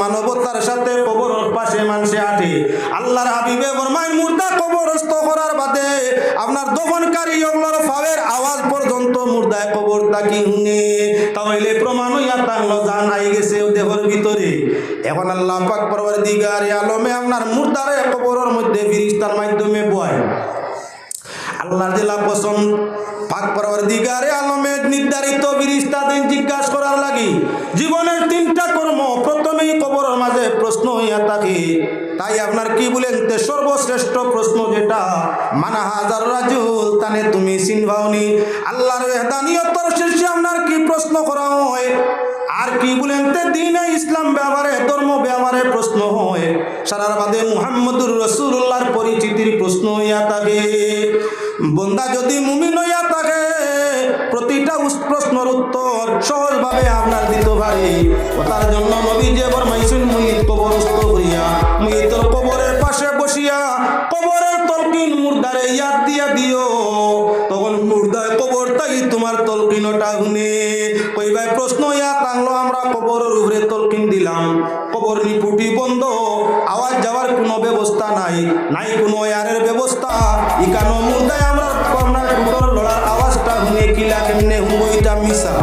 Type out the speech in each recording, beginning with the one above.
মানবতা মানবতার সাথে কবর পাশে মানুষে আটে। আল্লাহর হাবিবে বরমাইন মুর্দা কবরস্থ করার বাদে আপনার দফনকারী ওগুলোর ফাওয়ের আওয়াজ পর্যন্ত মুর্দায় কবর তাকি হুনে। তাহলে প্রমাণ হইয়া তাহলে জান আই গেছে দেহর ভিতরে। এখন আল্লাহ পাক পরবর্তীকার আলমে আপনার মুর্দারে কবরের মধ্যে ফিরিস্তার মাধ্যমে বয়। আল্লাহর দিলা পছন্দ পাক পরবর্তীকারে আলমে নির্ধারিত বিরিস্তা দিন জিজ্ঞাসা করার লাগি। জীবনের তিনটা কর্ম, প্রথমেই কবরের মাঝে প্রশ্ন হইয়া থাকে। তাই আপনার কি বলেন তে সর্বশ্রেষ্ঠ প্রশ্ন যেটা, মানা হাজার রাজুল, তানে তুমি চিনভাওনি আল্লাহর এহদানিয়তর শীর্ষে আপনার কি প্রশ্ন করা হয়? আর কি বলেন তে দিন ইসলাম ব্যবহারে, ধর্ম ব্যবহারে প্রশ্ন হয়। সারার বাদে মুহাম্মদুর রসুল্লাহর পরিচিতির প্রশ্ন হইয়া থাকে। বন্দা যদি মুমিন হইয়া থাকে, প্রতিটা প্রশ্নের উত্তর সহজভাবে আপনার দিতে পারে। তার জন্য নবী যে বরমাইছেন মুহিত কবরস্থ হইয়া, মুহিতর কবরের পাশে বসিয়া কবরের তলকিন মুর্দারে ইয়াদ দিয়া দিও। তখন মুর্দায় কবর তাই তোমার তলকিনটা শুনে কইবাই প্রশ্ন ইয়া টাংলো আমরা কবরের উপরে তলকিন দিলাম। কবর নিপুটি বন্ধ। আওয়াজ যাওয়ার কোনো ব্যবস্থা নাই। নাই কোনো এয়ারের ব্যবস্থা। ইকানো মুর্দায় আমরা আমরা কুটর লড়ার আওয়াজটা শুনে কিলা কেমনে হুঙ্গো ইটা মিশা।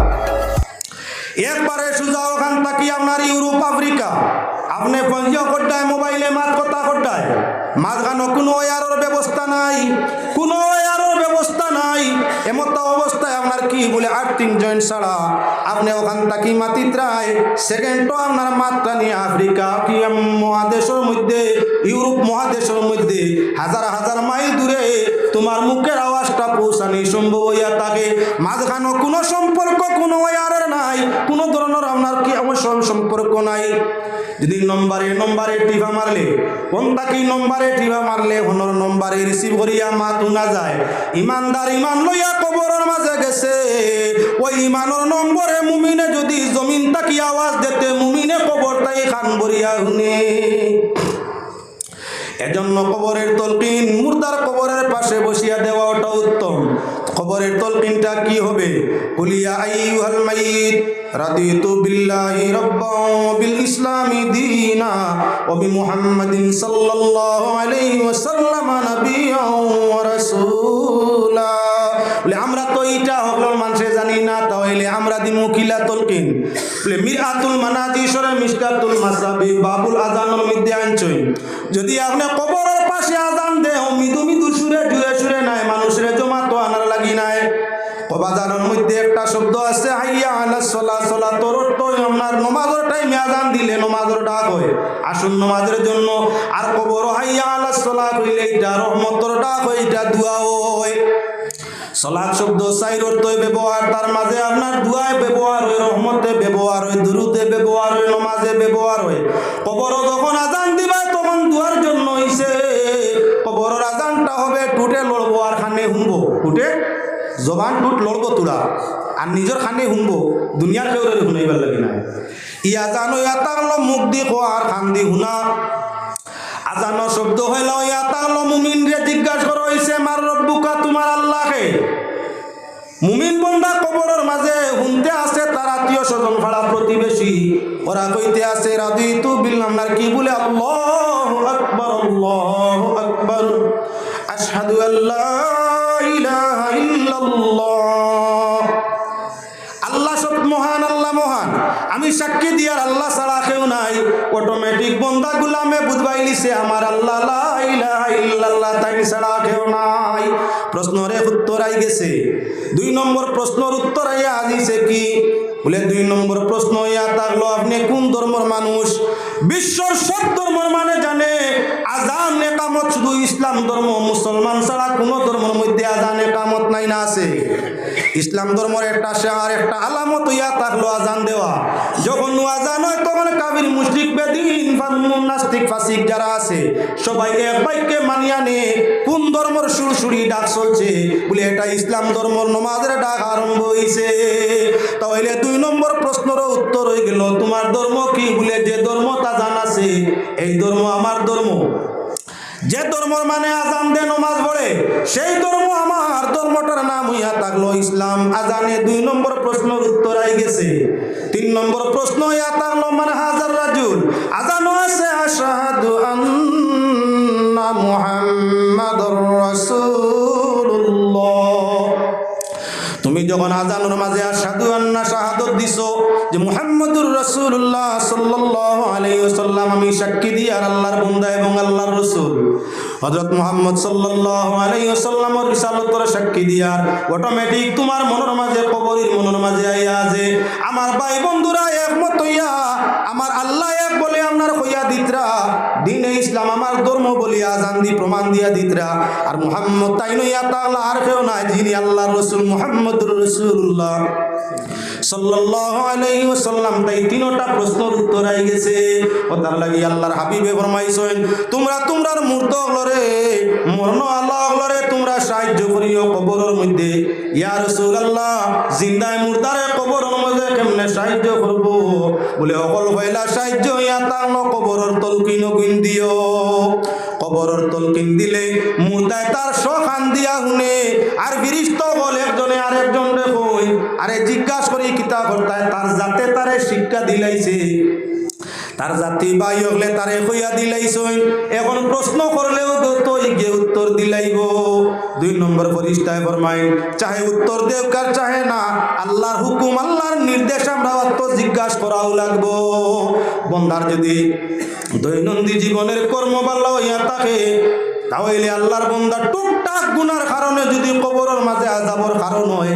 একবারে সুজা ওখান থাকি আপনার ইউরোপ, আফ্রিকা। আপনি পঞ্জিও করটায় মোবাইলে মাত কথা করটায় মাঝখানো কোনো ওয়ারের ব্যবস্থা নাই। কোনো ব্যবস্থা নাই। এমত অবস্থায় আপনার কি বলে আর্থিং জয়েন্ট ছাড়া? আপনি ওখান থাকি সেকেন্ড সেকেন্ডও আপনার মাত্রা নিয়ে আফ্রিকা কি মহাদেশের মধ্যে, ইউরোপ মহাদেশের মধ্যে হাজার হাজার মাইল দূরে তোমার মুখের আওয়াজটা পৌঁছানি সম্ভব হইয়া থাকে। মাঝখানো কোনো সম্পর্ক কোনো ওয়ারের নাই, কোনো ধরনের আপনার কি অবশ্যই সম্পর্ক নাই। যদি নম্বরে নম্বরে টিভা মারলে কোন তাকি নম্বরে টিভা মারলে, হনর নম্বরে রিসিভ করিয়া মাত না যায়। ইমানদার ইমান লইয়া কবরের মাঝে গেছে। ওই ইমানের নম্বরে মুমিনে যদি জমিন তাকি আওয়াজ দিতে, মুমিনে কবর তাই খান বরিয়া শুনে এজন্য কবরের তলকিন মুর্দার কবরের পাশে বসিয়া দেওয়া ওটা উত্তম। কবরের তলকিনটা কি হবে? কুলিয়া আইয়ুহাল মাইত রাদিতু বিল্লাহি রাব্বাও বিল ইসলামি দীনা ওয়া বিমুহাম্মাদিন সাল্লাল্লাহু আলাইহি ওয়াসাল্লাম নাবিয়্যাও ওয়া রাসূলা। আমরা দিমু কিলা তলকিন বলে মিরাতুল মানাজিসরে মিসকাতুল মাসাবি, বাবুল আজানের মধ্যে আনছই যদি আপনি কবরের পাশে আজান দে মৃদু মৃদু সুরে জুড়ে সুরে নাই, মানুষের জমা তো আনার লাগি নাই। কবাজানের মধ্যে একটা শব্দ আছে, হাইয়া আলা সলা সলা তোর তো আপনার নমাজের টাইমে আজান দিলে নমাজের ডাক হয়। আসুন নমাজের জন্য, আর কবর হাইয়া আলা সলা কইলে এটা রহমতর ডাক হয় এটা দুয়া হয়। সলাদ শব্দ সাইর অর্থই ব্যবহার তার মাঝে আপনার দুয়ায় ব্যবহার হয় রহমতে ব্যবহার হয় দুরুতে ব্যবহার হয়, নমাজে ব্যবহার হয়। কবর যখন আজান দিবা তখন দুয়ার জন্য হইছে কবরের আজানটা হবে টুটে লড়বো আর খানে হুমবো টুটে জবান টুট লড়বো তুরা আর নিজের খানে হুমবো দুনিয়ার কেউ শুনাইবার লাগি না ই আজান হইয়া তাহলে মুখ দি খোয়া আর খান দি শুনা। আজানো শব্দ হইল ইয়া তাহলে মুমিন বন্ধা কবরের মাঝে শুনতে আছে তার আত্মীয় স্বজন ভাড়া প্রতিবেশী। ওরা কইতে আছে রাদি তু বিল্লাম কি? বলে, আল্লাহ আকবর আল্লাহ আকবর। আশহাদু আল্লাহ ইলাহা ইল্লাল্লাহ। আমি সাক্ষী দিয়ার আল্লাহ ছাড়া কেউ নাই। অটোমেটিক বন্দা গুলামে বুধবাই লিছে আমার আল্লাহ ইল্লাল্লাহ, তাই ছাড়া কেউ নাই। প্রশ্নরে উত্তর আই গেছে। দুই নম্বর প্রশ্নর উত্তর আইয়া আজিছে কি? বলে, দুই নম্বর প্রশ্ন, ইয়া থাকল আপনি কোন ধর্মের মানুষ? বিশ্বর সব ধর্মের মানে জানে, আজান, একামত, শুধু ইসলাম ধর্ম। মুসলমান ছাড়া কোনো ধর্মের মধ্যে আজান, একামত নাই না আছে। ইসলাম ধর্মের একটা শেয়ার, একটা আলামত ইয়া থাকল আজান দেওয়া। যখন আজান হয়, তখন কাবির মুশরিক বেদিন নাস্তিক ফাসিক যারা আছে, সবাই এক বাইকে মানিয়া নে, কোন ধর্মের সুরসুরি ডাক চলছে? বলে, এটা ইসলাম ধর্মর নমাজের ডাক আরম্ভ হইছে। তাহলে দুই নম্বর প্রশ্নের উত্তর হয়ে গেল, তোমার ধর্ম কি? বলে, যে ধর্ম তা জানাছে এই ধর্ম আমার ধর্ম। যে ধর্মর মানে আজান দে নমাজ পড়ে, সেই ধর্ম আমার। ধর্মটার নাম হইয়া থাকল ইসলাম। আজানে দুই নম্বর প্রশ্নের উত্তর আই গেছে। তিন নম্বর প্রশ্ন ইয়া থাকল মানে হাজার রাজুল? আজানো আছে আশাহাদু আন্ন যখন আজানুর মাঝে সাধু আন্না শাহাদত দিছো, যে মুহাম্মদুর রাসূলুল্লাহ সাল্লাল্লাহু আলাইহি ওয়াসাল্লাম, আমি সাক্ষী দিই আর আল্লাহর বান্দা এবং আল্লাহর রাসূল। হযরত মোহাম্মদ ওয়াসাল্লামের রিসালাতর সাক্ষী দিয়ার অটোমেটিক তোমার মনের মাঝে, কবরের মনের মাঝে আইয়া যে আমার ভাই বন্ধুরা একমত হইয়া, আমার আল্লাহ এক বলে আপনার হইয়া দিতরা। দিনে ইসলাম আমার ধর্ম বলিয়া আজান দি, প্রমাণ দিয়া দিতরা। আর মোহাম্মদ তাই নইয়া তাআলা আর কেউ নাই যিনি আল্লাহর রাসূল, মুহাম্মদুর রাসূলুল্লাহ। সাল্লাল্লাহু আলাইহি ওয়াসাল্লাম আই গেছে। ও তার লাগি আল্লাহর হাবিবে ফরমাইছেন, তোমরা তোমরার মূর্ত হলরে মরণ আল্লাহ হলরে তোমরা সাহায্য করিও কবরের মধ্যে। ইয়া রাসূলুল্লাহ, জিন্দায় মুর্দারে কবরের মধ্যে সাহায্য করব? বলে, অকল হইলা সাহায্য, ইয়া তার কবরের তলকিন গুণ দিও। কবরের তলকিন দিলে মুর্দায় তার সখান দিয়া শুনে, আর বিরিষ্ট বল একজনে আরেকজন রে আরে জিজ্ঞাসা করি, কিতাব তার যাতে তারে শিক্ষা দিলাইছে। তার জাতি বাই হলে তারে কইয়া দিলাইছই। এখন প্রশ্ন করলেও তো গিয়ে উত্তর দিলাইব। দুই নম্বর পরিষ্কার ফরমাই চাহে উত্তর দেও কার চাহে না? আল্লাহর হুকুম, আল্লাহর নির্দেশ আমরা অত জিজ্ঞাসা করাও লাগবো। বন্দার যদি দৈনন্দিন জীবনের কর্ম ভালো হইয়া থাকে, তাহলে আল্লাহর বন্দা টুকটাক গুনার কারণে যদি কবরের মাঝে আজাবর কারণ হয়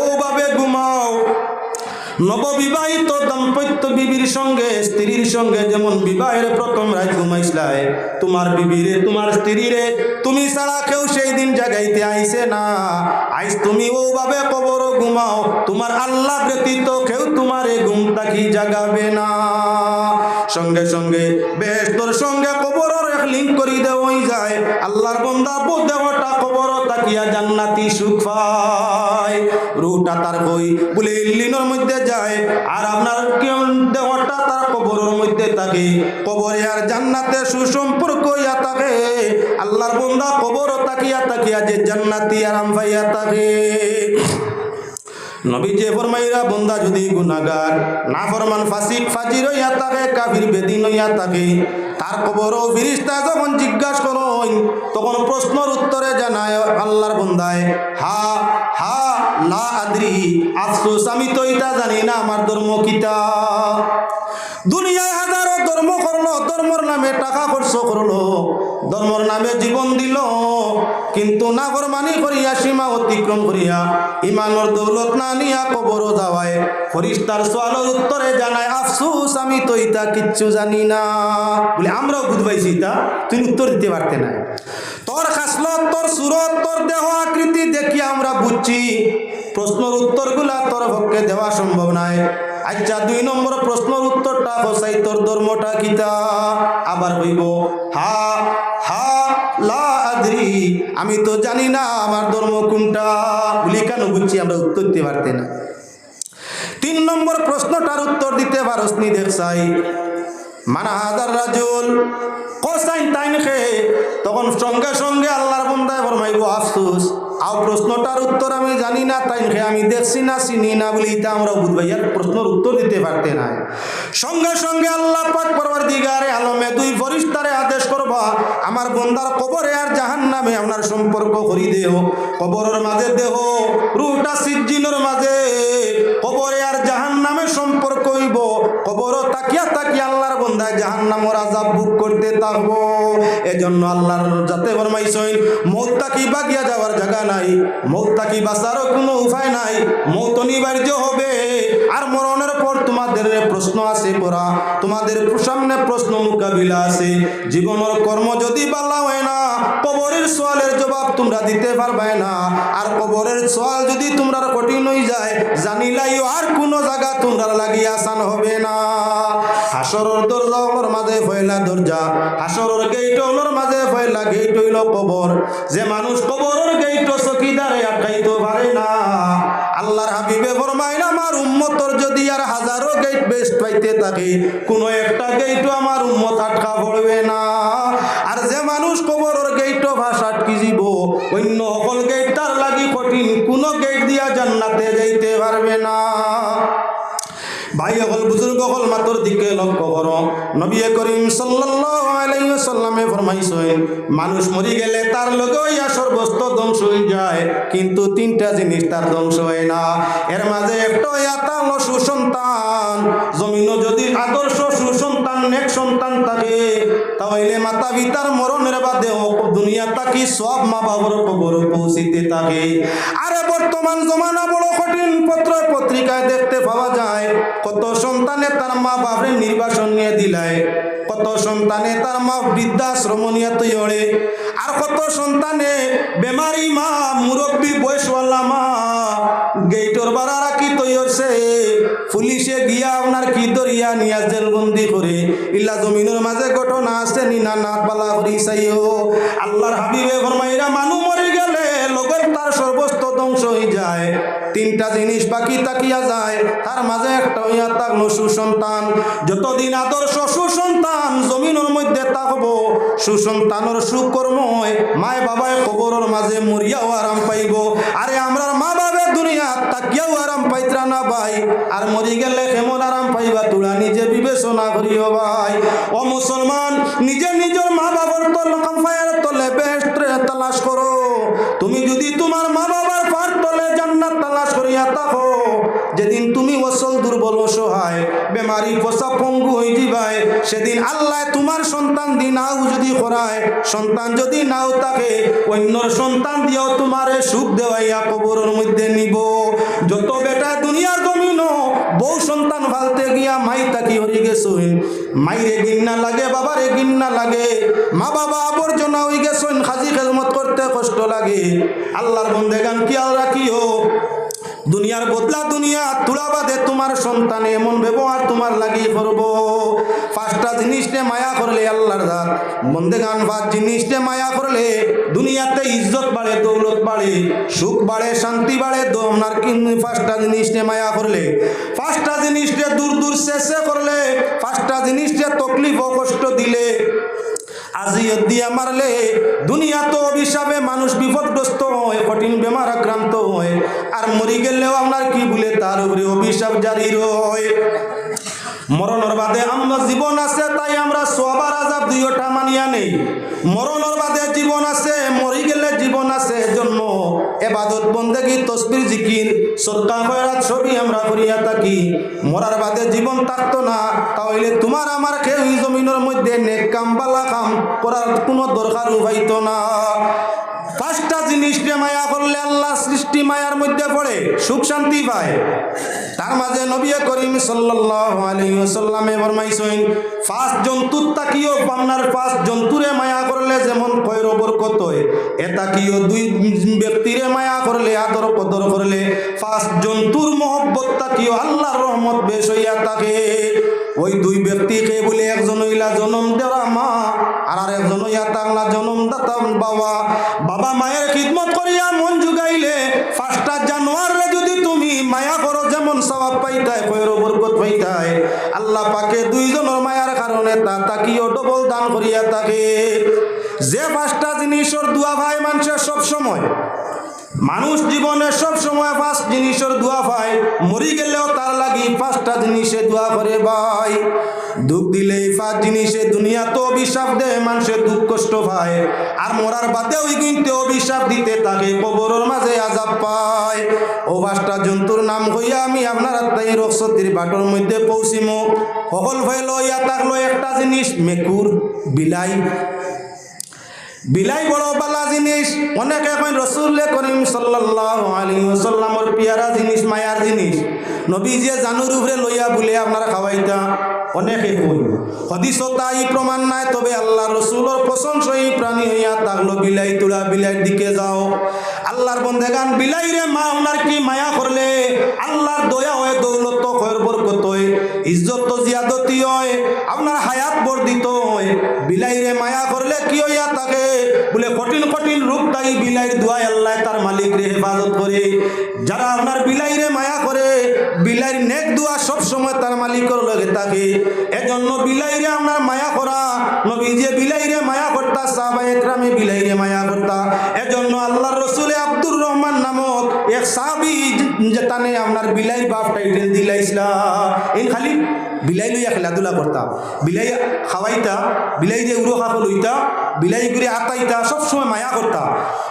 নববিবাহিত দাম্পত্য বিবির সঙ্গে, স্ত্রীর সঙ্গে যেমন বিবাহের প্রথম রায় ঘুমাইছিলায় তোমার বিবিরে, তোমার স্ত্রীরে, তুমি ছাড়া কেউ সেই দিন জাগাইতে আইসে না। আইস তুমি ওভাবে কবর ঘুমাও, তোমার আল্লাহ ব্যতীত কেউ তোমারে ঘুম তাকি জাগাবে না। সঙ্গে সঙ্গে বেহস্তর সঙ্গে কবরের এক লিঙ্ক করি দেওয়াই যায়। আল্লাহর বন্দা দেহটা কবর তাকিয়া জান্নাতি সুখ রুটা তার বই বলে ইল্লিনের মধ্যে যায়। আর আপনার দেহটা তার কবরের মধ্যে থাকে। কবরে আর জান্নাতে সুসম্পর্ক ইয়া থাকে। আল্লাহর বন্দা কবর তাকিয়া তাকিয়া যে জান্নাতি আরাম পাইয়া থাকে। নবী যে ফরমাইরা, বন্দা যদি গুনাগার না ফরমান ফাসিক, ফাজির হইয়া থাকে কাবির বেদিন হইয়া থাকে তার কবর ফিরিস্তা যখন জিজ্ঞাসা করো তখন প্রশ্নর উত্তরে জানায় আল্লাহর বন্দায়, হা হা, লা আদ্রি, আফসোস, আমি তো এটা জানি না, আমার ধর্ম কিতা দুনিয়ায় হাজারো ধর্ম করল, ধর্মর নামে টাকা খরচ করল, ধর্মর নামে জীবন দিল, কিন্তু নাগর মানি করিয়া, সীমা অতিক্রম করিয়া ইমানর দৌলত না নিয়া কবর যাওয়ায় ফরিস্তার সোয়ালের উত্তরে জানায়, আফসুস, আমি তো ইতা কিচ্ছু জানি না। বলে, আমরাও বুঝবাইছি ইতা তুই উত্তর দিতে পারতে না তোর খাসলত, তোর সুরত, তোর দেহ আকৃতি দেখি আমরা বুঝছি। প্রশ্নের উত্তরগুলা তোর পক্ষে দেওয়া সম্ভব নয় আচ্ছা দুই নম্বর প্রশ্নের উত্তরটা হসাই তোর ধর্মটা কিতা? আবার হইব, হা হা, লা আদ্রি, আমি তো জানি না আমার ধর্ম কোনটা। বলি, কেন বুঝছি, আমরা উত্তর দিতে পারতে না। তিন নম্বর প্রশ্নটার উত্তর দিতে পারস নি দেখছাই মানা হাজার রাজুল, কোসাইন তাইন খে তখন সঙ্গে সঙ্গে আল্লাহর বন্দায় ফরমাইব, আফসোস, আও প্রশ্নটার উত্তর আমি জানি না তাই আমি দেখছি না, চিনি না বলি, এটা আমরা বুঝবাই আর প্রশ্নের উত্তর দিতে পারতে না সঙ্গে সঙ্গে আল্লাহ পাক পরবার দিগারে আলমে দুই ফরিস্তারে আদেশ করবা, আমার বন্দার কবরে আর জাহান নামে আপনার সম্পর্ক করি দেহ, কবরের মাঝে দেহ রুটা সিজ্জিনের মাঝে, কবরে আর জাহান নামে সম্পর্ক হইব কবর তাকিয়া তাকিয়া বন্দায় জাহান নামর আজাব বুক করতে থাকব। এজন্য আল্লাহর যাতে ফরমাইছেন মৌত তাকি বাগিয়া যাওয়ার জায়গা নাই মৌত তাকি বাঁচারও কোনো উপায় নাই, মৌত অনিবার্য হবে, আর মরণের তোমাদের প্রশ্ন আছে পড়া, তোমাদের সামনে প্রশ্ন মোকাবিলা আছে। জীবনের কর্ম যদি বালা হয় না, কবরের সোয়ালের জবাব তোমরা দিতে পারবে না। আর কবরের সোয়াল যদি তোমরা কঠিন হয়ে যায়, জানিলাই আর কোনো জায়গা তোমরা লাগি আসান হবে না। হাসরের দরজা ওর মাঝে ফয়লা দরজা, হাসরের গেট ওর মাঝে ফয়লা গেট হইল কবর। যে মানুষ কবরের গেট চকিদারে আটকাইতে পারে না। আল্লাহর হাবিবে ফরমাইন আমার উম্মতর যদি আর হাজারো গেট বেস্ট পাইতে থাকি, কোনো একটা গেটও আমার উম্মত আটকা পড়বে না। আর যে মানুষ কবরের গেটও ভাষা আটকি যাব অন্য সকল গেট তার লাগি কঠিন, কোনো গেট দিয়া জান্নাতে যাইতে পারবে না। ভাই, অকল বুজুর্গ, অকল মাতর দিকে লক্ষ্য করো। নবী করিম সাল্লামে ফরমাইছে মানুষ মরি গেলে তার লগে ইয়া সর্বস্ত ধ্বংস হয়ে যায়, কিন্তু তিনটা জিনিস তার ধ্বংস হয় না। এর মাঝে একটা ইয়াতা সুসন্তান। জমিনও যদি আদর্শ সুসন্তান, নেক সন্তান থাকে তাহলে মাতা পিতার মরণের বাদে দুনিয়া তাকি সব মা বাবার কবর পৌঁছিতে থাকে? আরে বর্তমান জমানা বড় কঠিন পত্র পত্রিকায় দেখতে পাওয়া যায়, কত সন্তানে তার মা বাপরে নির্বাসন নিয়ে দিলায়। কত সন্তানে তার মা বৃদ্ধাশ্রম নিয়ে তৈরে আর কত সন্তানে বেমারি মা, মুরব্বী বয়সওয়ালা মা, গেইটর বাড়া রাখি তৈরছে পুলিশে গিয়া আপনার কি দরিয়া নিয়া জেলবন্দি করে? ইল্লা জমিনের মাঝে ঘটনা আছে নিনা নাথ বালা করি চাইও আল্লাহর হাবিবে ফরমাইরা, মানু মরে গেলে লগের তার সর্বস্ত ধ্বংস হয়ে যায়। তিনটা জিনিস বাকি তাকিয়া যায়। তার মাঝে একটা হইয়া থাকল সুসন্তান যতদিন আদর্শ সুসন্তান জমিনের মধ্যে থাকব, সুসন্তানের সুকর্ময় মায় বাবায় কবরের মাঝে মরিয়াও আরাম পাইব। আরে আমরা মা বাবে দুনিয়া তাকিয়াও আরাম পাইত্রা না ভাই। আর মরি গেলে কেমন আরাম পাইবা তোরা নিজে বিবেচনা করিও ভাই। ও মুসলমান, নিজে নিজের মা বাবার তল তলে বেস্ট তালাশ করো। তুমি যদি তোমার মা বাবার পার যেদিন তুমি অসল দুর্বল অসহায় বেমারি পোষা পঙ্গু হয়ে যাবাই সেদিন আল্লাহ তোমার সন্তান দি নাও যদি করায়, সন্তান যদি নাও থাকে অন্যর সন্তান দিয়েও তোমারে সুখ দেওয়াইয়া কবরের মধ্যে নিব। যত বেটা দুনিয়ার জমিন, বউ সন্তান ফালতে গিয়া মাই তাকি হরি গেছুন। মাইরে গিন্না লাগে, বাবারে গিন্না লাগে, মা বাবা আবর্জনা হয়ে গেছেন খাজি খেজমত করতে কষ্ট লাগে। আল্লাহর বন্দেগান কিয়াল রাখিও। দুনিয়ার বদলা দুনিয়া তুলা বাদে তোমার সন্তানে, এমন ব্যবহার তোমার লাগিয়ে করব। পাঁচটা জিনিসটে মায়া করলে আল্লাহর দান বন্দে গান পাঁচ জিনিসটে মায়া করলে দুনিয়াতে ইজ্জত বাড়ে, দৌলত বাড়ে, সুখ বাড়ে, শান্তি বাড়ে দোমনার কিন্তু পাঁচটা জিনিসটে মায়া করলে। পাঁচটা জিনিসটে দূর দূর শেষে করলে, পাঁচটা জিনিসটে তকলিফ ও কষ্ট দিলে। আজিয়ত দিয়া মারলে দুনিয়া তো অভিশাপে মানুষ বিপদগ্রস্ত হয়, কঠিন বেমার আক্রান্ত হয়। আর মরি গেলেও আপনার কি বলে? তার উপরে অভিশাপ জারি রয়। মরণর বাদে আমরা জীবন আছে, তাই আমরা সবার আজাব দুইটা মানিয়া নেই। মরণর বাদে জীবন আছে, মরি গেলে জীবন আছে জন্ম এবাদত বন্দেগি, তসবির জিকির সত্যা খয়রাত সবই আমরা করিয়া থাকি। মরার বাদে জীবন থাকতো না, তাহলে তোমার আমার খেয়ে জমিনের মধ্যে নেক কাম, বালা কাম করার কোনো দরকার হইতো না। পাঁচটা জিনিস নিয়ে মায়া করলে আল্লাহ সৃষ্টি মায়ার মধ্যে পড়ে, সুখ শান্তি পায়। তার মাঝে নবী করিম ওয়াসাল্লামে ফরমাইছেন ফাস জন্তুর তাকিও আপনার ফাস জন্তুরে মায়া করলে যেমন কয়র বরকত হয় এটা কিও দুই ব্যক্তিরে মায়া করলে, আদর কদর করলে ফাস জন্তুর মহব্বত তাকিও আল্লাহর রহমত বেশ হইয়া থাকে। ওই দুই ব্যক্তিকে বলে একজন হইলা জনম দেওয়া মা, আর একজন হইয়া তাংলা জনম দাতা বাবা। বাবা মায়ের খিদমত করিয়া মন জুগাইলে, পাঁচটা জানোয়ারে যদি তুমি মায়া করো, যেমন সবাব পাইতায় কয়ের বরকত পাইতায়, আল্লাহ পাকে দুইজনের মায়ার কারণে তা তাকিও ডবল দান করিয়া থাকে। যে পাঁচটা জিনিসের দুয়া ভাই মানুষের সব সময় মানুষ জীবনে সব সময় পাঁচ জিনিসের দোয়া পায়। মরি গেলেও তার লাগি পাঁচটা জিনিসে দোয়া করে ভাই। দুঃখ দিলে এই পাঁচ জিনিসে দুনিয়া তো অভিশাপ দেয়, মানুষের দুঃখ কষ্ট পায়। আর মরার বাদেও কিন্তু অভিশাপ দিতে তাকে কবরের মাঝে আজাব পায়। ও পাঁচটা জন্তুর নাম হইয়া আমি আপনার তাই রসতির বাটর মধ্যে পৌঁছিম। সকল ভাই লইয়া থাকল একটা জিনিস, মেকুর, বিলাই। বিলাই বড় বালা জিনিস, অনেক এখন রসুল্লে করিম ওয়াসাল্লামর পিয়ারা জিনিস, মায়ার জিনিস। নবী যে জানুর উপরে লইয়া বলে আপনারা খাওয়াইতা, অনেকে হদিস তাই প্রমাণ নাই, তবে আল্লাহ রসুলর প্রশংসই প্রাণী হইয়া থাকল বিলাই তুলা বিলাইয়ের দিকে যাও। আল্লাহর বন্দেগান, বিলাই রে মা, আপনার কি মায়া করলে? আল্লাহর দয়া হয়, দৌলত হয় বরকত হয়, ইজ্জত জিয়াদতি হয়, আপনার হায়াত বর্ধিত হয়। বিলাইরে মায়া করলে কি হইয়া থাকে বলে, কঠিন কঠিন রূপ তাই বিলাইর দোয়াই আল্লাহ তার মালিক রে হেফাজত করে। যারা আপনার বিলাইরে মায়া করে, বিলাইর নেক দোয়া সব সময় তার মালিকের লগে থাকে। এজন্য বিলাইরে আপনার মায়া করা নবী যে বিলাইরে মায়া করতা সাহাবা একরামে বিলাইরে মায়া করতা। এজন্য আল্লাহর রসুলে আব্দুর রহমান নামক এক সাহাবি যেতানে আপনার বিলাই বাপ টাইটেল দিলাইছিলা এই খালি বিলাই লইয়া খেলাধুলা করতাম বিলাই খাওয়াইতা বিলাই যে উড়ো খাফল লইতা বিলাই করে আতাইতা সবসময় মায়া করতা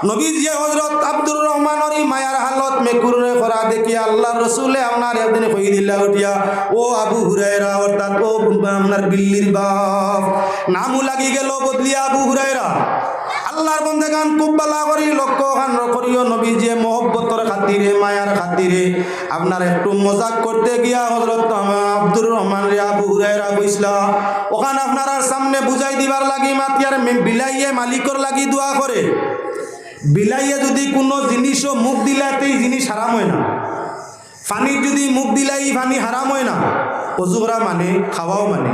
নবী যে হজরত আব্দুর রহমানের মায়ার হালত মেকুরে করা দেখি আল্লাহ রসুলে আপনার একদিন কই দিলা উঠিয়া ও আবু হুরায়রা অর্থাৎ ও আপনার বিল্লির বাপ নামও লাগি গেল বদলিয়া আবু হুরায়রা আল্লাহর বন্দে গান খুব বালা করি, লক্ষ্য খান করিও নবী যে মোহব্বতর খাতিরে, মায়ার খাতিরে। আপনার একটু মজাক করতে গিয়া হজরত আব্দুর রহমান রে আবু হুরায়রা কইসলা, ওখানে আপনার সামনে বুঝাই দিবার লাগি মাতিয়ার বিলাইয়ে মালিকর লাগি দোয়া করে। বিলাইয়ে যদি কোনো জিনিসও মুখ দিলাতেই জিনিস হারাম হয় না। পানি যদি মুখ দিলাই পানি হারাম হয় না। অজু মানে খাওয়াও মানে।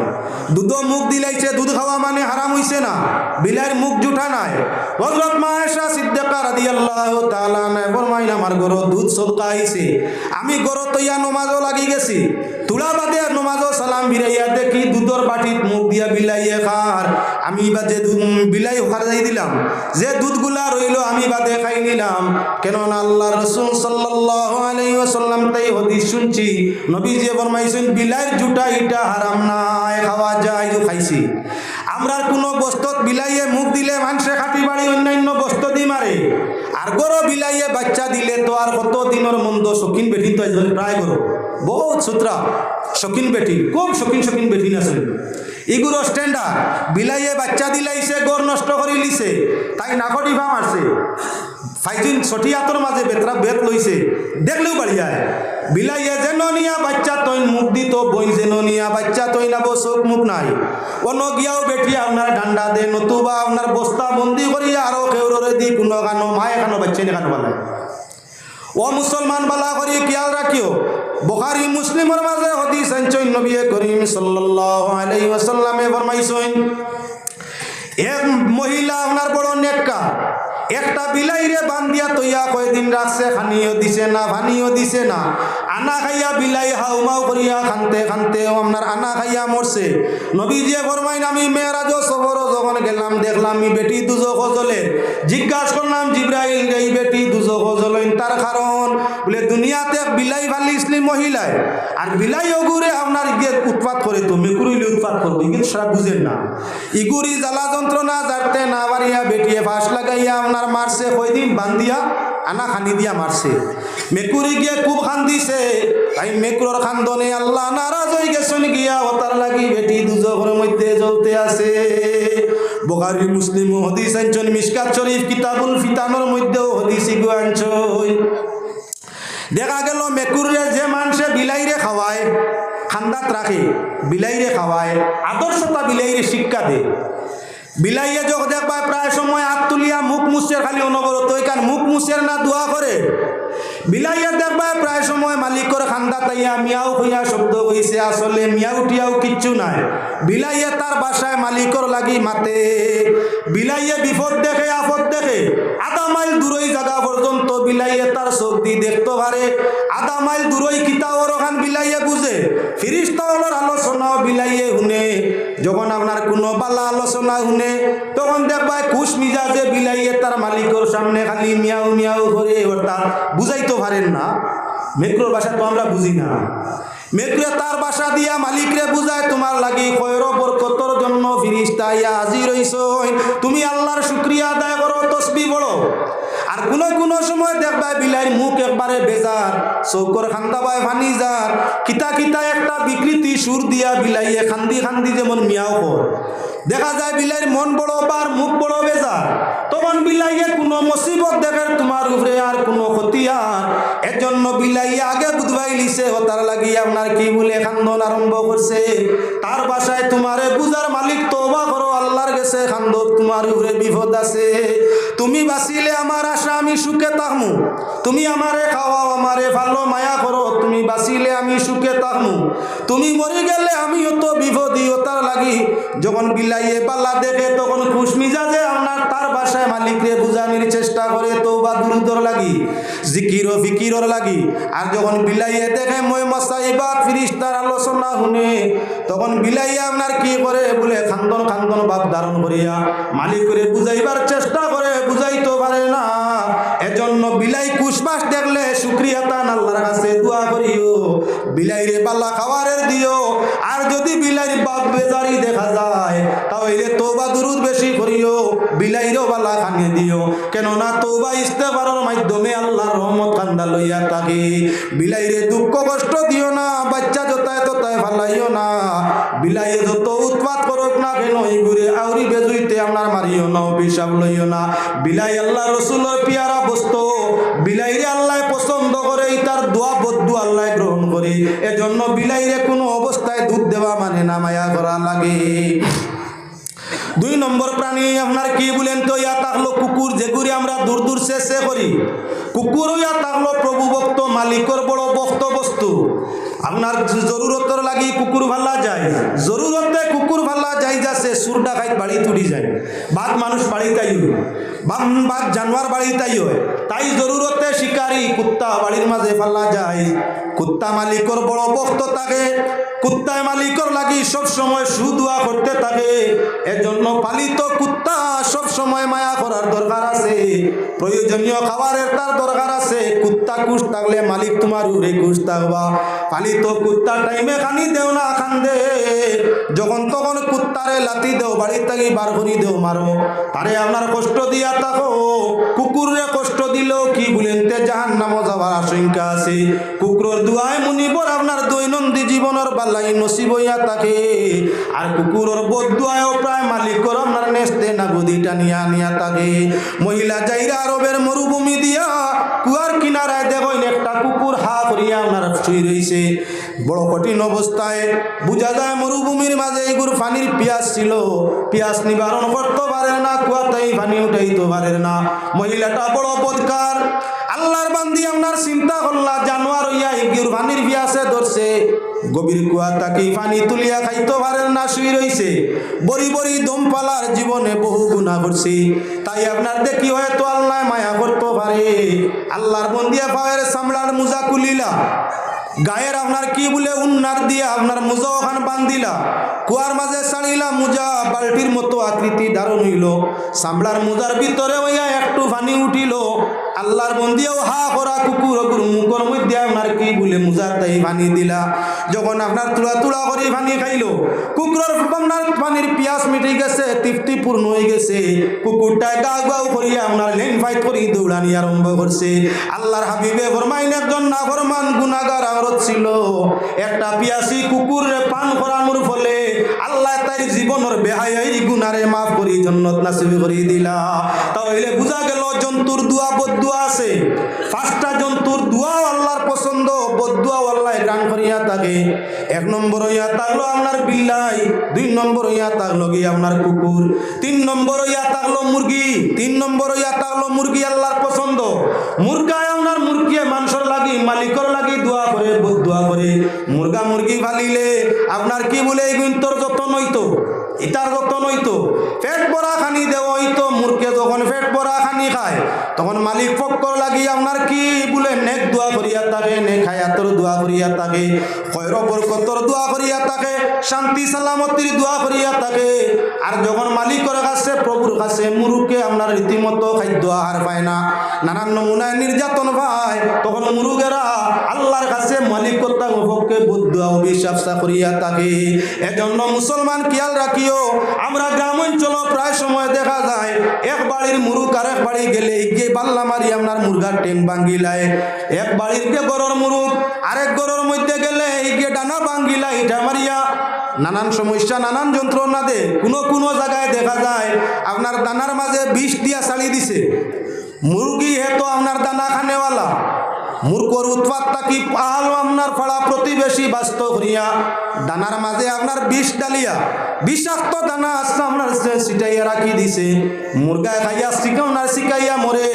দুধও মুখ দিলাইছে, দুধ খাওয়া মানে হারাম হইছে না? বিলাইয়ের মুখ জুঠা নাই। হজরত মায়েশা সিদ্দিকা রাদিয়াল্লাহু তাআলা নাই ফরমাইন আমার ঘর দুধ সদকা আইছে আমি ঘর তৈয়া নমাজও লাগি গেছি। তুলা বাদে নমাজও সালাম বিরাইয়া দেখি দুধর বাটিত মুখ দিয়া বিলাইয়ে খার আমি বাদে দুধ- বিলাই খারাই দিলাম। যে দুধগুলা রইল আমি বাদে খাই নিলাম। কেননা আল্লাহ রসুল আলাইহি তাই হদিস শুনছি নবী যে ফরমাইছেন বিলাইয়ের জুটা ইটা হারাম নাই খাওয়া যায় যে খাইছি। আমরা কোনো বস্তুত বিলাইয়ে মুখ দিলে মানুষে খাটি বাড়ি অন্যান্য বস্তু দি মারে গরো বিলাইয়ে বাচ্চা দিলে তো আর কত দিনের মন্দ শৌখিন বেটি তো প্রায় করো বহুত সুতরা শৌখিন বেটি খুব শৌখিন শৌখিন বেটি আছে এগুলো স্ট্যান্ডার্ড বিলাইয়ে বাচ্চা দিলাইছে গড় নষ্ট করে লিছে তাই নাকটি ভা মারছে ফাইজিন সঠিয়াতর মাঝে বেতরা বেত লইছে। দেখলেও বাড়ি যায়। বিলাইয়ে যেন নিয়া বাচ্চা তৈন মুখ দিত বই যেন নিয়া বাচ্চা তৈন আবো চোখ মুখ নাই। অন্য গিয়াও বেটি আপনার ডান্ডা দে, নতুবা আপনার বস্তা বন্দি করিয়া আরও কেউরে দি কোনো কানো মায়ে কানো বাচ্চা নে কানো ও মুসলমান বালা করি খেয়াল রাখিও বুখারি মুসলিমের মাঝে হদিস আনছইন নবী করিম সাল্লাল্লাহু আলাইহি ওয়াসাল্লামে এক মহিলা আপনার বড় নেককা একটা বিলাইরে বান্ধিয়া তৈয়া কয়দিন রাখছে খানিও দিছে না ভানিও দিছে না। আনা খাইয়া বিলাই হাউমাউ করিয়া খানতে খানতে আপনার আনা খাইয়া মরছে। নবী যে ফরমাইন, আমি মেয়েরাজ সফর যখন গেলাম, দেখলাম আমি বেটি দুজো জলে জিজ্ঞাসা করলাম, জিব্রাইল এই বেটি দুজো জলেন তার কারণ? বলে, দুনিয়াতে বিলাই ফালিসলি মহিলায় আর বিলাই অগুরে আপনার গিয়ে উৎপাত করে তো মেকুরিলে উৎপাত করবে কিন্তু সেটা বুঝেন না। ইগুরি জ্বালা যন্ত্রণা জারতে না বাড়িয়া বেটিয়ে ফাঁস লাগাইয়া আপনার মারছে। কয়দিন বান্ধিয়া আনা খানি দিয়া মারছে। মেকুরি গিয়ে খুব খান্দিছে তাই মেকুরর খান্দনে আল্লাহ নারাজ হয়ে গেছেন গিয়া ওতার লাগি বেটি দুজোর মধ্যে জ্বলতে আছে। বখারি মুসলিম হদিস আনছন মিসকাত শরীফ কিতাবুল ফিতানোর মধ্যেও হদিস ইগু আনছই দেখা গেল মেকুরে যে মানুষে বিলাইরে খাওয়ায় খান্দাত রাখে বিলাইরে খাওয়ায় আদর্শতা বিলাইরে শিক্ষা দে। বিলাইয়ে যখন দেখবা প্রায় সময় হাত তুলিয়া মুখ মুছের খালি অনবরত কারণ মুখ মুছের না দোয়া করে। বিলাইয়া দেখবা প্রায় সময় মালিকর খান্দা তাইয়া মিয়াও হইয়া শব্দ হইছে, আসলে মিয়াও টিয়াও কিচ্ছু নাই। বিলাইয়ে তার বাসায় মালিকর লাগি মাতে। বিলাইয়ে বিপদ দেখে, আপদ দেখে। আধা মাইল দূরই জায়গা পর্যন্ত বিলাইয়ে তার চোখ দি দেখতে পারে আধা মাইল দূরই কিতা ওরখান বিলাইয়ে বুঝে ফিরিস্তাওয়ালার আলোচনাও বিলাইয়ে শুনে। যখন আপনার কোনো বালা আলোচনা শুনে, তখন দেখবা খুশ মিজাজে বিলাইয়ে তার মালিকর সামনে খালি মিয়াও মিয়াও করে অর্থাৎ বুঝাইতে পারেন না। মেক্রোর ভাষা তো আমরা বুঝি না। মেঘরে তার বাসা দিয়া মালিকরে বুঝায় তোমার লাগি খয়র বরকতর জন্য ফিরিস্তা ইয়া হাজির হইছ তুমি আল্লাহর শুক্রিয়া আদায় করো তসবি বড় আর কোন কোন সময় দেখবা বিলাইর মুখ একবারে বেজার চৌকর খান্দাবায় ফানি যার কিতা কিতা একটা বিকৃতি সুর দিয়া বিলাইয়ে খান্দি খান্দি যেমন মিয়াও কর দেখা যায় বিলাইয়ের মন বড় বার মুখ বড় বেজার তখন বিলাইয়ে কোনো মুসিবত দেখে তোমার উপরে আর কোনো ক্ষতি আর এর জন্য বিলাইয়ে আগে বুধবাই লিছে ও তার লাগিয়ে আপনার কি বলে খান্দন আরম্ভ করছে তার বাসায় তোমারে বুঝার মালিক তোবা করো গেছে খান্দন তোমার উপরে বিপদ আছে। তুমি বাঁচিলে আমার আশা, আমি সুখে থাকমু। তুমি আমারে খাওয়াও, আমারে ভালো মায়া করো। তুমি বাঁচিলে আমি সুখে থাকমু। তুমি মরে গেলে আমিও তো বিপদী ওতার লাগি। যখন বিলাইয়ে পাল্লা দেখে, তখন খুশ মিজাজে আপনার তার বাসায় মালিকরে বুঝানির চেষ্টা করে তো বা দুরুদর লাগি, জিকির ও ফিকিরর লাগি। আর যখন বিলাইয়ে দেখে, মই মশাই বা ফিরিস্তার আলোচনা শুনে, তখন বিলাইয়ে আপনার কি করে বলে, খান্দন খান্দন, বাপ ধারণ করিয়া মালিক করে বুঝাইবার চেষ্টা করে, বুঝাইতে পারে না। এজন্য বিলাই কুশমাস দেখলে শুক্রিয়া তান আল্লাহর কাছে দোয়া করিও। বিলাইরে পাল্লা খাওয়ারের দিও। আর যদি বিলাইর বাপ বেজারি দেখা যায়, তাহলে তোবা দুরুদ বেশি করিও। বিলাইরও বালা খানিয়ে দিও। কেননা তোবা ইস্তেফারের মাধ্যমে আল্লাহর রহমত কান্দা লইয়া থাকে। বিলাইরে দুঃখ কষ্ট দিও না, বাচ্চা যতায় ততায় ফালাইও না। বিলাইয়ে যত উৎপাত করুক না কেন, এই ঘুরে আউরি বেজুইতে আপনার মারিও না, অভিশাপ লইও না। বিলাই আল্লাহ রসুলের পিয়ারা বস্তু, বিলাইরে আল্লাহ পছন্দ করে তার দোয়া বদ্ধু আল্লাহ গ্রহণ করে। এজন্য বিলাইরে কোনো অবস্থায় দুধ দেওয়া মানে না, মায়া করা লাগে। দুই নম্বর প্রাণী, আপনার কি বলেন তো, ইয়া থাকল কুকুর যেগুলি আমরা দূর দূর শেষে করি। কুকুর ইয়া থাকল প্রভু ভক্ত, মালিকর বড় ভক্ত বস্তু। আপনার জরুরতর লাগি কুকুর ভাল্লা যায়। জরুরতে কুকুর ভাল্লা যাই যাচ্ছে সুর ডাকাইত বাড়ি তুড়ি যায়। বাঘ মানুষ বাড়ি তাই বাঘ জানোয়ার বাড়ি তাই তাই জরুরতে শিকারি কুত্তা বাড়ির মাঝে ফাল্লা যায়। কুত্তা মালিকর বড় ভক্ত থাকে কুত্তায় মালিকর লাগি সব সময় সুদুয়া করতে থাকে। এজন্য পালিত কুত্তা সব সময় মায়া করার দরকার আছে। প্রয়োজনীয় খাবারের তার দরকার আছে। কুত্তা কুশ থাকলে মালিক তোমার উড়ে কুশ থাকবা। পালিত কুত্তা টাইমে খানি দেও না খান দে যখন তখন কুত্তারে লাতি দেও বাড়ি থাকি বার করি দেও মারো। তারে আপনার কষ্ট দিয়া থাকো। কুকুরে কষ্ট দিলেও কি বলেন তে জাহান নামও যাবার আশঙ্কা আছে। কুকুরের দুয়ায় মুনিবর আপনার দৈনন্দিন জীবনের বালাই নসিব হইয়া থাকে। আর কুকুরের বদুয়ায়ও প্রায় মালিকর আপনার নেস্তে না গদিটা নিয়া নিয়া থাকে। মহিলা যাইরা আরবের মরুভূমি দিয়া কুয়ার কিনারায় দেখেন, একটা কুকুর হা করিয়া আপনার শুই রইছে। বড় কঠিন অবস্থায় বুঝা যায় মরুভূমির মাঝে এগুর পানির পিয়াস ছিল। পিয়াস নিবারণ করতে পারে না, কুয়াতেই পানি উঠাইতে পারে না। মহিলাটা বড় বদকার। আল্লাহর বান্দি আপনার চিন্তা করলা, জানোয়ার হইয়া এগুর পানির পিয়াসে ধরছে। গভীর কুয়া তাকে পানি তুলিয়া খাইতে পারেন না শুই রইছে। বড়ি বড়ি দম পালার জীবনে বহু গুণা করছে তাই আপনার দেখি হয়তো আল্লাহ মায়া করতে পারে আল্লাহর বন্দিয়া পায়ের সামলার মোজা কুলিলা গায়ের আপনার কি বলে উন্নার দিয়া আপনার মোজা ওখান বান্ধিলা। কুয়ার মাঝে ছাড়িলা মোজা বাল্টির মতো আকৃতি ধারণ হইল। সামলার মোজার ভিতরে হইয়া একটু পানি উঠিল। আল্লাহর বন্দিয়াও হা করা কুকুর কুকুর মুখর মধ্যে আপনার কি বলে মুজার তাই পানি দিলা? যখন আপনার তুলা তুলা করে পানি খাইলো, কুকুরের আপনার পানির পিয়াস মিটে গেছে, তৃপ্তি পূর্ণ হয়ে গেছে। কুকুরটায় গা গাও করিয়া আপনার লেন ফাইট করি দৌড়ানি আরম্ভ করছে। আল্লাহর হাবিবে ফরমাইন, একজন না ফরমান গুনাগার আরত ছিল। একটা পিয়াসি কুকুরে পান করানোর ফলে আল্লাহ তাই জীবনের বেহাই গুনারে মাফ করি, জন্নত নাসিব করি দিলা। তাহলে বুঝা গেল, জন্তুর দুয়া বদুয়া আছে। পাঁচটা জন্তুর দুয়াও আল্লাহর পছন্দ বদুয়াও আল্লাহ গ্রান করিয়া থাকে। এক নম্বর হইয়া থাকল আপনার বিল্লাই দুই নম্বর হইয়া থাকল কি আপনার কুকুর, তিন নম্বর হইয়া থাকল মুরগি, তিন নম্বর হইয়া থাকল মুরগি আল্লাহর পছন্দ। মুরগায় আপনার মুরগি মানুষের লাগি, মালিকর লাগি দোয়া করে দোয়া করে। মুরগা মুরগি ফালিলে আপনার কি বলে, এই তোর যত্ন হইতো ইটার যত্ন হইতো পেট ভরা খানি দেওয়া হইতো, মুরগে যখন পেট ভরা খানি খায়, তখন মালিক ফক্কর লাগি, আপনার কি বলে, নেক দোয়া করিয়া থাকে, নেক হায়াতর দোয়া করিয়া থাকে, খয়র বরকতর দোয়া করিয়া থাকে, শান্তি সালামতির দোয়া করিয়া থাকে। আর যখন মালিকের কাছে, প্রভুর কাছে মুরুকে আপনার রীতিমতো খাদ্য আহার পায় না, নানান নমুনায় নির্যাতন পায়, তখন মুরুগেরা আল্লাহর কাছে মালিক কর্তা পক্ষে বুদ্ধা অভিশাপ করিয়া থাকে। এজন্য মুসলমান খেয়াল রাখিও আমরা গ্রাম অঞ্চল প্রায় সময় দেখা যায়, এক বাড়ির মুরুক আর এক বাড়ি গেলে গিয়ে পাল্লা মারি আপনার মুরগার টেং ভাঙ্গিলায়। এক বাড়ির কে গরর মুরুক আরেক গরর মধ্যে গেলে গিয়ে ডানা ভাঙ্গিলা ইটা মারিয়া। নানান সমস্যা, নানান যন্ত্রণা দে, কোনো কোনো জায়গায় দেখা যায়, আপনার দানার মাঝে বিষ দিয়া ছাড়ি দিছে। মুরগি হেতো আপনার দানা খানেওয়ালা। মূর্খর উৎপাত থাকি পাহাল আপনার ফাড়া প্রতিবেশী বাস্তব হইয়া দানার মাঝে আপনার বিষ ডালিয়া। বিষাক্ত দানা আপনার সেটাইয়া রাখি দিছে। মুরগায় খাইয়া শিখাও না, শিখাইয়া মরে।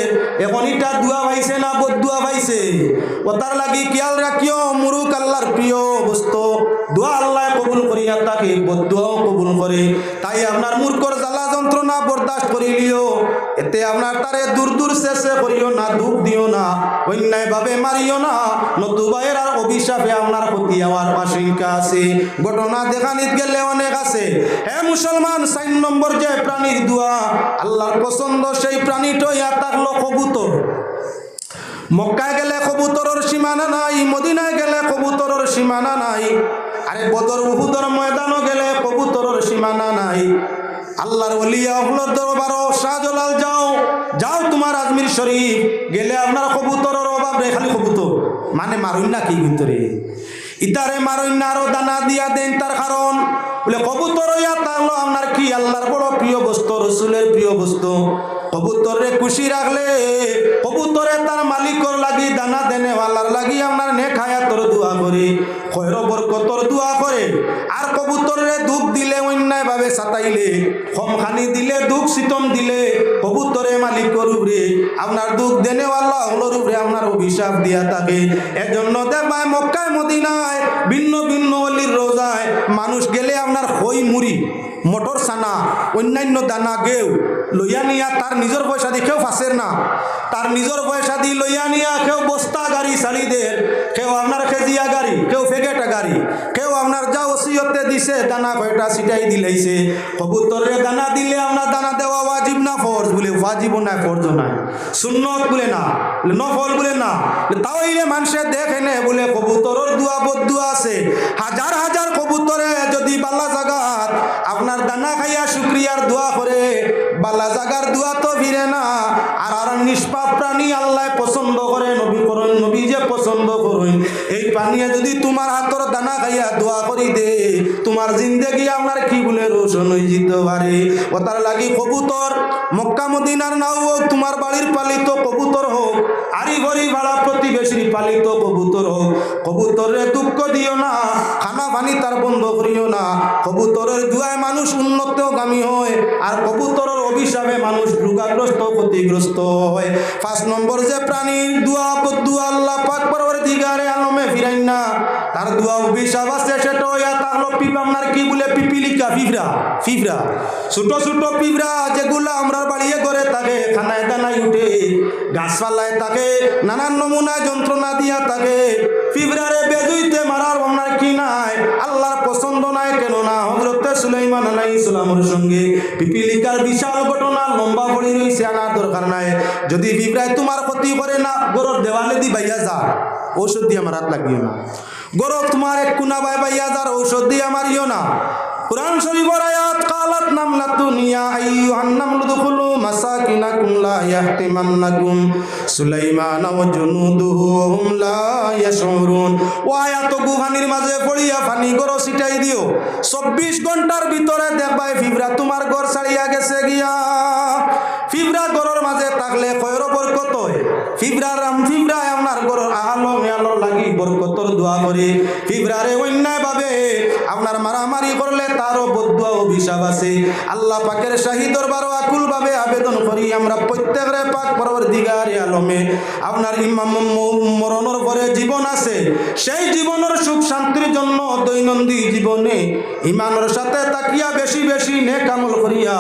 এখন ইটা দুয়া পাইছে না বদুয়া পাইছে ও তার লাগি খেয়াল রাখিও মুরুক আল্লাহর প্রিয় বস্তু। দোয়া আল্লাহ কবুল করিয়া তাকে বদুয়াও কবুল করে। তাই আপনার মূর্খর যন্ত্রণা বরদাস্ত করিলিও এতে আপনার তারে দূর দূর শেষে করিও না, দুঃখ দিও না অন্যায় ভাবে মারিও না। নতুবাইয়ের আর অভিশাপে আপনার প্রতি আমার আশঙ্কা আছে। ঘটনা দেখা দেখানিত গেলে অনেক আছে। হে মুসলমান সাইন নম্বর যে প্রাণীর দোয়া, আল্লাহর পছন্দ সেই প্রাণীটাই আর থাকল কবুতর। মক্কায় গেলে কবুতরের সীমানা নাই, মদিনায় গেলে কবুতরের সীমানা নাই। আরে বদর উহুদর ময়দানও গেলে কবুতরের সীমানা নাই। আল্লাহর বলিয়া হলর দরবারও শাহজলাল যাও যাও তোমার আজমির শরীফ, গেলে আপনার কবুতরের অভাব রে খালি কবুতর। মানে মারুন না কি ভিতরে? ইতারে মারুন না, আরও দানা দিয়া দেন তার কারণ। বলে, কবুতর ইয়া তাহলো আপনার কি? আল্লাহর বড় প্রিয় বস্তু, রসুলের প্রিয় বস্তু। কবুতরে খুশি রাখলে, কবুতরে তার মালিকর লাগি দানা দেনে ওয়ালার লাগি আপনার নে খায়া তোর দোয়া করে খয়র বরকতর দোয়া করে। আর কবুতরে দুঃখ দিলে অন্যায় ভাবে সাতাইলে, খমখানি দিলে দুঃখ সিতম দিলে, কবুতরে মালিকর উপরে আপনার দুঃখ দেনে ওয়াল্লাহ হলোর উপরে আপনার অভিশাপ দিয়া থাকে। এজন্য দেখবায় মক্কায় মদিনায় ভিন্ন ভিন্ন অলির মানুষ গেলে আপনার হই মুড়ি মটর সানা অন্যান্য দানা গেউ লইয়া নিয়া তার নিজের পয়সা দিয়ে কেউ ফাঁসের না। তার নিজের পয়সা দিয়ে লইয়া নিয়া কেউ বস্তা, গাড়ি সারি দের কেউ আপনার খেজিয়া গাড়ি, কেউ ফেগেটা গাড়ি, কেউ আপনার যা ওসিয়তে দিছে, দানা কয়টা সিটাই দিলেইছে। কবুতরে দানা দিলে আপনার দানা দেওয়া ওয়াজিব না, ফরজ বলে ওয়াজিব না ফরজ নাই সুন্নত বলে না, বলে নফল বলে না। বলে তাও ইলে মানুষে দেখে নে, বলে কবুতরের দুয়া বদুয়া আছে। হাজার হাজার কবুতরে যদি বাল্লা জাগাত আপনার দানা খাইয়া শুক্রিয়ার দোয়া করে বাল্লা জাগার দোয়া তো ফিরে না। আর আর নিষ্পাপ প্রাণী আল্লাহ পছন্দ করে নবী করুন নবী যে পছন্দ করুন প্রাণীয়ে যদি তোমার হাতর দানা খাইয়া দোয়া করি দে, তোমার জিন্দেগি আপনার কি বলে রোশন হয়ে যেতে পারে ও তার লাগি কবুতর মক্কা মদিনার নাও হোক তোমার বাড়ির পালিত কবুতর হোক আরি ভরি ভাড়া প্রতিবেশীর পালিত কবুতর হোক কবুতরের দুঃখ দিও না, খানা পানি তার বন্ধ করিও না কবুতরের দুয়ায় মানুষ উন্নতগামী হয় আর কবুতরের অভিশাপে মানুষ রোগাগ্রস্ত, ক্ষতিগ্রস্ত হয়। পাঁচ নম্বর যে প্রাণীর দুয়া বদুয়া আল্লাহ পাক পরবর আলমে ফিরাই না। তার দুয়া অভিশাপ আছে, সেটা হইয়া তাহলো পিপ, আপনার কি বলে? পিপিলিকা, ফিফরা ফিফরা। ছোট ছোট পিঁপড়া যেগুলো আমরা বাড়িয়ে করে থাকে খানায় দানায় উঠে, গাছপালায় থাকে, নানান নমুনা যন্ত্রণা দিয়া থাকে। পিঁপড়ারে বেজুইতে মারার আপনার কি নাই? আল্লাহর পছন্দ নাই কেন না হজরত সুলাইমান আলাই ইসলামের সঙ্গে পিপিলিকার বিশাল ঘটনা লম্বা পড়ে রয়েছে আনার দরকার নাই। যদি পিঁপড়ায় তোমার ক্ষতি করে না, গরর দেওয়ালে দি বাইয়া যা, ঔষধ দিয়ে আমার হাত লাগিও না। গরব তোমার এক কুনা বাই বাইয়া যা ঔষধ দিয়ে মারিও না। কোরআন শরীফ কালাত নামলাতুন ইয়া আইয়ুহান নামলু দুখুলু মাসাকিনাকুম লা ইয়াহতিমান্নাকুম। সুলাইমান ওয়া জুনুদুহু ওয়া হুম লা ইয়াশউরুন। ও গুহানির মাঝে পড়িয়া ফানি গরো ছিটাই দিও। 24 ঘণ্টার ভিতরে দেখবাই ফিবরা তোমার ঘর ছাড়িয়া গেছে গিয়া। ফিবরা ঘরের মাঝে থাকলে কয়র বরকত হয়। ফিবরা রাম ফিবরা আপনার ঘরের আলো মেয়ালোর লাগি বরকতর দোয়া করে। ফিবরারে অন্যায় ভাবে আপনার মারামারি করলে তারও বদুয়া অভিশাপ আছে। আল্লাহ পাকের শাহী দরবার আকুল ভাবে আবেদন করি, আমরা প্রত্যেকের পাক পরবর দিগারে আলমে। আপনার ইমাম মরণের পরে জীবন আছে, সেই জীবনের সুখ শান্তির জন্য দৈনন্দিন জীবনে ইমানের সাথে তাকিয়া বেশি বেশি নে আমল করিয়া,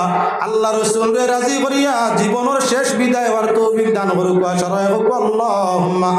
আল্লাহ রসুলকে রাজি করিয়া জীবনের শেষ বিদায় হওয়ার তৌফিক দান করুক। আল্লাহ